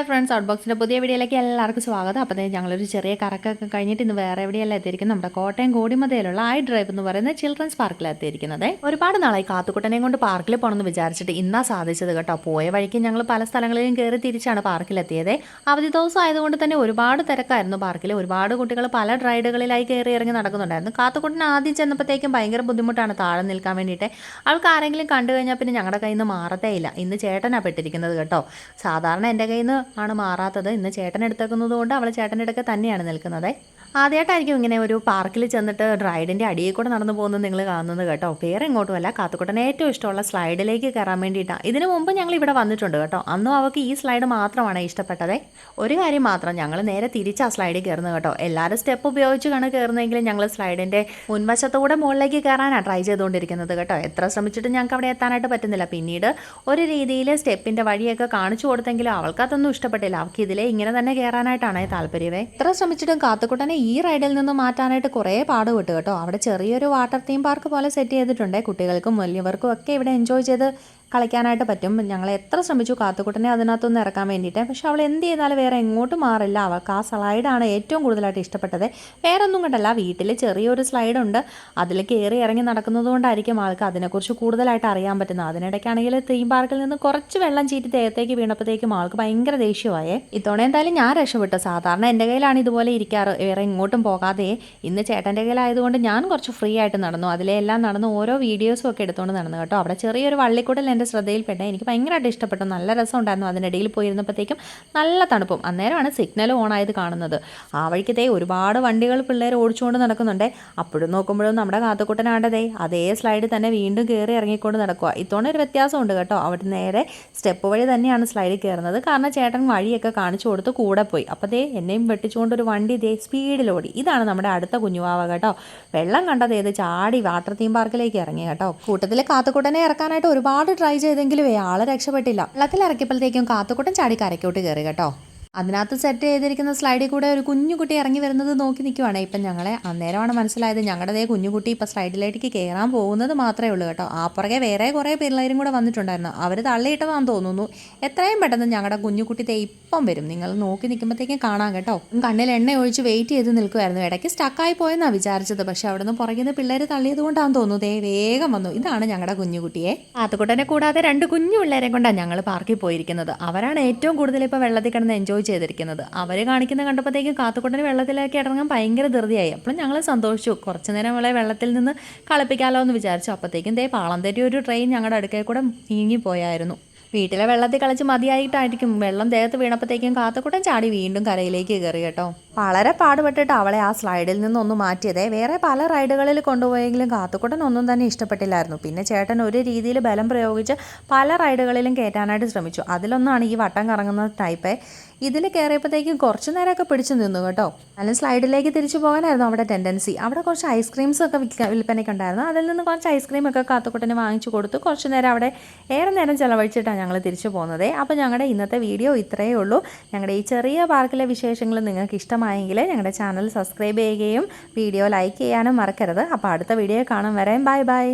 Hi friends out ബോക്സിന്റെ പുതിയ വീഡിയോയിലേക്ക് എല്ലാവർക്കും സ്വാഗതം. അപ്പോൾ ഞങ്ങളൊരു ചെറിയ കറക്കൊക്കെ കഴിഞ്ഞിട്ട് ഇന്ന് വേറെ എവിടെയല്ല എത്തിയിരിക്കുന്നത്? നമ്മുടെ കോട്ടയം കോടിമതയിലുള്ള ഐ ഡ്രൈവ് എന്ന് പറയുന്ന ചിൽഡ്രൻസ് പാർക്കിൽ എത്തിയിരിക്കുന്നത്. ഒരുപാട് നാളായി കാത്തുക്കുട്ടനെയും കൊണ്ട് പാർക്കിൽ പോകണമെന്ന് വിചാരിച്ചിട്ട് ഇന്നാ സാധിച്ചത് കേട്ടോ. പോയ വഴിക്ക് ഞങ്ങൾ പല സ്ഥലങ്ങളിലും കയറി തിരിച്ചാണ് പാർക്കിലെത്തിയത് അവധി ദിവസം ആയതുകൊണ്ട് തന്നെ ഒരുപാട് തിരക്കായിരുന്നു പാർക്കിൽ ഒരുപാട് കുട്ടികൾ പല ഡ്രൈഡുകളിലായി കയറി ഇറങ്ങി നടക്കുന്നുണ്ടായിരുന്നു. കാത്തുക്കുട്ടൻ ആദ്യം ചെന്നപ്പോഴത്തേക്കും ഭയങ്കര ബുദ്ധിമുട്ടാണ് താഴെ നിൽക്കാൻ വേണ്ടിയിട്ട്. ആൾക്ക് ആരെങ്കിലും കണ്ടു കഴിഞ്ഞാൽ പിന്നെ ഞങ്ങളുടെ കയ്യിൽ നിന്ന് മാറത്തേ ഇല്ല. ഇന്ന് ചേട്ടനാണ് പെട്ടിരിക്കുന്നത് കേട്ടോ. സാധാരണ എന്റെ കയ്യിൽ നിന്ന് ആണ് മാറാത്തത്. ഇന്ന് ചേട്ടൻ എടുത്തേക്കുന്നത് കൊണ്ട് അവൾ ചേട്ടന്റെ തന്നെയാണ് നിൽക്കുന്നത്. ആദ്യമായിട്ടായിരിക്കും ഇങ്ങനെ ഒരു പാർക്കിൽ ചെന്നിട്ട് ഡ്രൈഡിന്റെ അടിയിൽ കൂടെ നടന്നു പോകുന്നത് നിങ്ങൾ കാണുന്നത് കേട്ടോ. വേറെ എങ്ങോട്ടുമല്ല കാത്തുക്കുട്ടന് ഏറ്റവും ഇഷ്ടമുള്ള സ്ലൈഡിലേക്ക് കയറാൻ വേണ്ടിയിട്ടാണ്. ഇതിനു മുമ്പ് ഞങ്ങൾ ഇവിടെ വന്നിട്ടുണ്ട് കേട്ടോ. അന്നും അവൾക്ക് ഈ സ്ലൈഡ് മാത്രമാണ് ഇഷ്ടപ്പെട്ടത്. ഒരു കാര്യം മാത്രം ഞങ്ങൾ നേരെ തിരിച്ച് ആ സ്ലൈഡിൽ കയറുന്നത് കേട്ടോ. എല്ലാവരും സ്റ്റെപ്പ് ഉപയോഗിച്ച് ഉപയോഗിച്ചാണ് കയറുന്നെങ്കിലും ഞങ്ങൾ സ്ലൈഡിന്റെ മുൻവശത്തൂടെ മുകളിലേക്ക് കയറാനാണ് ട്രൈ ചെയ്തുകൊണ്ടിരിക്കുന്നത് കേട്ടോ. എത്ര ശ്രമിച്ചിട്ടും ഞങ്ങൾക്ക് അവിടെ എത്താനായിട്ട് പറ്റുന്നില്ല. പിന്നീട് ഒരു രീതിയിൽ സ്റ്റെപ്പിന്റെ വഴിയൊക്കെ കാണിച്ചു കൊടുത്തെങ്കിലും അവൾക്ക് അതൊന്നും ഇഷ്ടപ്പെട്ടില്ല. അവൾക്ക് ഇതിലെ ഇങ്ങനെ തന്നെ കയറാനായിട്ടാണ് താല്പര്യമേ. എത്ര ശ്രമിച്ചിട്ടും കാത്തുക്കുട്ടനെ ഈ റൈഡിൽ നിന്ന് മാറ്റാനായിട്ട് കുറേ പാടുപെട്ടു കേട്ടോ. അവിടെ ചെറിയൊരു വാട്ടർ തീം പാർക്ക് പോലെ സെറ്റ് ചെയ്തിട്ടുണ്ട്. കുട്ടികൾക്കും വലിയവർക്കും ഒക്കെ ഇവിടെ എൻജോയ് ചെയ്ത് കളിക്കാനായിട്ട് പറ്റും. ഞങ്ങൾ എത്ര ശ്രമിച്ചു കാത്തുകുട്ടനെ അതിനകത്തൊന്ന് ഇറക്കാൻ വേണ്ടിയിട്ട്. പക്ഷെ അവൾ എന്ത് ചെയ്താലും വേറെ എങ്ങോട്ടും മാറില്ല. അവൾക്ക് ആ സ്ലൈഡാണ് ഏറ്റവും കൂടുതലായിട്ട് ഇഷ്ടപ്പെട്ടത്. വേറെ ഒന്നും കണ്ടല്ല. വീട്ടിൽ ചെറിയൊരു സ്ലൈഡുണ്ട് അതിൽ കയറി ഇറങ്ങി നടക്കുന്നത് കൊണ്ടായിരിക്കും ആൾക്ക് അതിനെക്കുറിച്ച് കൂടുതലായിട്ട് അറിയാൻ പറ്റുന്നത്. അതിനിടയ്ക്കാണെങ്കിൽ തീം പാർക്കിൽ നിന്ന് കുറച്ച് വെള്ളം ചീറ്റി ദേഹത്തേക്ക് വീണപ്പോഴത്തേക്കും ആൾക്ക് ഭയങ്കര ദേഷ്യമായേ. ഇത്തവണ എന്തായാലും ഞാൻ രക്ഷപ്പെട്ടു. സാധാരണ എന്റെ കയ്യിലാണ് ഇതുപോലെ ഇരിക്കാറ്. വേറെ എങ്ങോട്ടും പോകാതെ. ഇന്ന് ചേട്ടന്റെ കയ്യിലായതുകൊണ്ട് ഞാൻ കുറച്ച് ഫ്രീ ആയിട്ട് നടന്നു. അതിലെല്ലാം നടന്ന് ഓരോ വീഡിയോസും ഒക്കെ എടുത്തുകൊണ്ട് നടന്നു കേട്ടോ. അവിടെ ചെറിയൊരു വള്ളിക്കൂടൽ എന്റെ ശ്രദ്ധയിൽപ്പെട്ട എനിക്ക് ഭയങ്കരമായിട്ട് ഇഷ്ടപ്പെട്ടു. നല്ല രസം ഉണ്ടായിരുന്നു അതിനിടയിൽ പോയിരുന്നപ്പോഴത്തേക്കും നല്ല തണുപ്പും. അന്നേരമാണ് സിഗ്നൽ ഓൺ ആയത് കാണുന്നത്. ആ വഴിക്കത്തെ ഒരുപാട് വണ്ടികൾ പിള്ളേർ ഓടിച്ചുകൊണ്ട് നടക്കുന്നുണ്ട്. അപ്പോഴും നോക്കുമ്പോഴും നമ്മുടെ കാത്തുക്കുട്ടനാണ്ടതേ അതേ സ്ലൈഡ് തന്നെ വീണ്ടും കയറി ഇറങ്ങിക്കൊണ്ട് നടക്കുക ഇത്തവണ ഒരു വ്യത്യാസമുണ്ട് കേട്ടോ. അവിടെ നേരെ സ്റ്റെപ്പ് വഴി തന്നെയാണ് സ്ലൈഡിൽ കയറുന്നത്. കാരണം ചേട്ടൻ വഴിയൊക്കെ കാണിച്ചു കൊടുത്ത് കൂടെ പോയി. അപ്പോൾ ദേ എന്നെയും വെട്ടിച്ചുകൊണ്ട് ഒരു വണ്ടി ദേ സ്പീഡിലോടി ഇതാണ് നമ്മുടെ അടുത്ത കുഞ്ഞുവാവ കേട്ടോ. വെള്ളം കണ്ടത് ഏത് ചാടി വാട്ടർ തീം പാർക്കിലേക്ക് ഇറങ്ങി കേട്ടോ. കൂട്ടത്തിലെ കാത്തുക്കുട്ടനെ ഇറക്കാനായിട്ട് ഒരുപാട് ട്രൈ ചെയ്തെങ്കിലും ആളെ രക്ഷപ്പെട്ടില്ല. വെള്ളത്തിൽ ഇറക്കിയപ്പോഴത്തേക്കും കാത്തുക്കുട്ടൻ ചാടി കരയ്ക്കോട്ട് കയറി കേട്ടോ. അതിനകത്ത് സെറ്റ് ചെയ്തിരിക്കുന്ന സ്ലൈഡിൽ കൂടെ ഒരു കുഞ്ഞുകുട്ടി ഇറങ്ങി വരുന്നത് നോക്കി നിൽക്കുവാണ് ഇപ്പം ഞങ്ങളെ അന്നേരമാണ് മനസ്സിലായത് ഞങ്ങളുടെ കുഞ്ഞുകുട്ടി ഇപ്പം സ്ലൈഡിലേക്ക് കയറാൻ പോകുന്നത് മാത്രമേ ഉള്ളൂ കേട്ടോ. ആ പുറകെ വേറെ കുറേ പിള്ളേരും കൂടെ വന്നിട്ടുണ്ടായിരുന്നു. അവർ തള്ളിയിട്ടതാണെന്ന് തോന്നുന്നു. എത്രയും പെട്ടെന്ന് ഞങ്ങളുടെ കുഞ്ഞുകുട്ടി ദേ ഇപ്പം വരും. നിങ്ങൾ നോക്കി നിൽക്കുമ്പോഴത്തേക്കും കാണാം കേട്ടോ. കണ്ണിൽ എണ്ണ ഒഴിച്ച് വെയിറ്റ് ചെയ്ത് നിൽക്കുമായിരുന്നു ഇടയ്ക്ക് സ്റ്റക്കായി പോയെന്നാണ് വിചാരിച്ചത്. പക്ഷെ അവിടെ നിന്ന് പുറകിൽ നിന്ന് പിള്ളേർ തള്ളിയത് കൊണ്ടാണെന്ന് തോന്നുന്നു. ദേ വേഗം വന്നു. ഇതാണ് ഞങ്ങളുടെ കുഞ്ഞുകുട്ടിയെ ആത്തുകുട്ടനെ കൂടാതെ രണ്ട് കുഞ്ഞു പിള്ളേരെ കൊണ്ടാണ് ഞങ്ങൾ പാർക്കിൽ പോയിരിക്കുന്നത്. അവരാണ് ഏറ്റവും കൂടുതൽ ഇപ്പോൾ വെള്ളത്തിൽ കിടന്ന് എൻജോയ് ചെയ്തിരിക്കുന്നത്. അവർ കാണിക്കുന്ന കണ്ടപ്പോഴത്തേക്കും കാത്തുക്കുട്ടന് വെള്ളത്തിലേക്ക് ഇറങ്ങാൻ ഭയങ്കര ധൃതിയായി. അപ്പോൾ ഞങ്ങൾ സന്തോഷിച്ചു. കുറച്ച് നേരം അവളെ വെള്ളത്തിൽ നിന്ന് കളിപ്പിക്കാമല്ലോ എന്ന് വിചാരിച്ചു. അപ്പോഴത്തേക്കും ദേ പാളം തെറ്റി ഒരു ട്രെയിൻ ഞങ്ങളുടെ അടുക്കൽ കൂടെ നീങ്ങിപ്പോയായിരുന്നു വീട്ടിലെ വെള്ളത്തിൽ കളിച്ച് മതിയായിട്ടായിരിക്കും. വെള്ളം ദേഹത്ത് വീണപ്പോഴത്തേക്കും കാത്തക്കൂട്ടം ചാടി വീണ്ടും കരയിലേക്ക് കയറി കേട്ടോ. വളരെ പാടുപെട്ടിട്ട് അവളെ ആ സ്ലൈഡിൽ നിന്നൊന്ന് മാറ്റിയതേ. വേറെ പല റൈഡുകളിൽ കൊണ്ടുപോയെങ്കിലും കാത്തക്കൂട്ടൻ ഒന്നും തന്നെ ഇഷ്ടപ്പെട്ടില്ലായിരുന്നു. പിന്നെ ചേട്ടൻ ഒരു രീതിയിൽ ബലം പ്രയോഗിച്ച് പല റൈഡുകളിലും കയറ്റാനായിട്ട് ശ്രമിച്ചു. അതിലൊന്നാണ് ഈ വട്ടം കറങ്ങുന്ന ടൈപ്പ് ഇതിൽ കയറിയപ്പോഴത്തേക്കും കുറച്ച് നേരമൊക്കെ പിടിച്ചു നിന്നു കേട്ടോ. അല്ലെങ്കിൽ സ്ലൈഡിലേക്ക് തിരിച്ചു പോകാനായിരുന്നു അവിടെ ടെൻഡൻസി അവിടെ കുറച്ച് ഐസ്ക്രീംസ് ഒക്കെ വിൽപ്പനയ്ക്ക് ഉണ്ടായിരുന്നു. അതിൽ നിന്ന് കുറച്ച് ഐസ്ക്രീം ഒക്കെ കാത്തുക്കുട്ടന് വാങ്ങിച്ചു കൊടുത്തു. കുറച്ച് നേരം അവിടെ ഏറെ നേരം ചിലവഴിച്ചിട്ടാണ് ഞങ്ങൾ തിരിച്ചു പോകുന്നത്. അപ്പോൾ ഞങ്ങളുടെ ഇന്നത്തെ വീഡിയോ ഇത്രയേ ഉള്ളൂ. ഞങ്ങളുടെ ഈ ചെറിയ പാർക്കിലെ വിശേഷങ്ങൾ നിങ്ങൾക്ക് ഇഷ്ടമായെങ്കിൽ ഞങ്ങളുടെ ചാനൽ സബ്സ്ക്രൈബ് ചെയ്യുകയും വീഡിയോ ലൈക്ക് ചെയ്യാനും മറക്കരുത്. അപ്പോൾ അടുത്ത വീഡിയോ കാണും വരാം. Bye bye